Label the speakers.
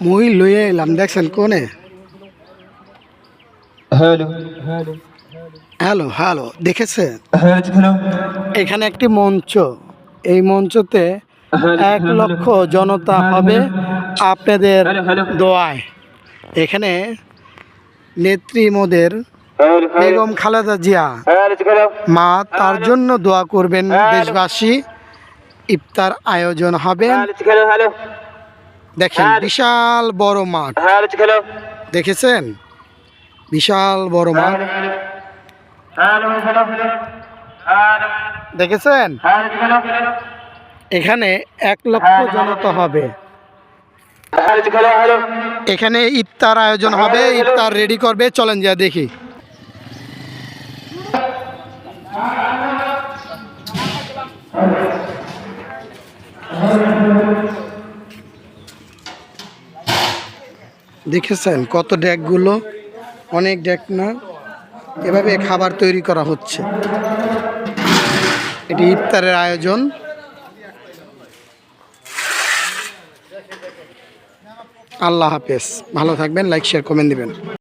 Speaker 1: মুই লইয়ে এলাম দেখছেন কোনে?
Speaker 2: হ্যালো হ্যালো
Speaker 1: হ্যালো দেখেছে এখানে একটি মঞ্চ এই মঞ্চতে এক লক্ষ জনতা হবে আপনাদের দোয়ায়। এখানে নেত্রী মোদের বেগম খালেদা জিয়া মা তার জন্য দোয়া করবেন দেশবাসী। ইফতার আয়োজন হবে। দেখেন বিশাল বড় মাঠ। দেখেছেন? বিশাল বড় মাঠ। দেখেছেন? এখানে এক লক্ষ জনতা হবে। এখানে ইফতার আয়োজন হবে ইফতার রেডি করবে। চলেন যা দেখি। দেখেছেন কত ড্যাকগুলো অনেক ড্যাক না? এভাবে খাবার তৈরি করা হচ্ছে। এটি ইফতারের আয়োজন। আল্লাহ হাফেজ। ভালো থাকবেন, লাইক, শেয়ার, কমেন্ট দিবেন।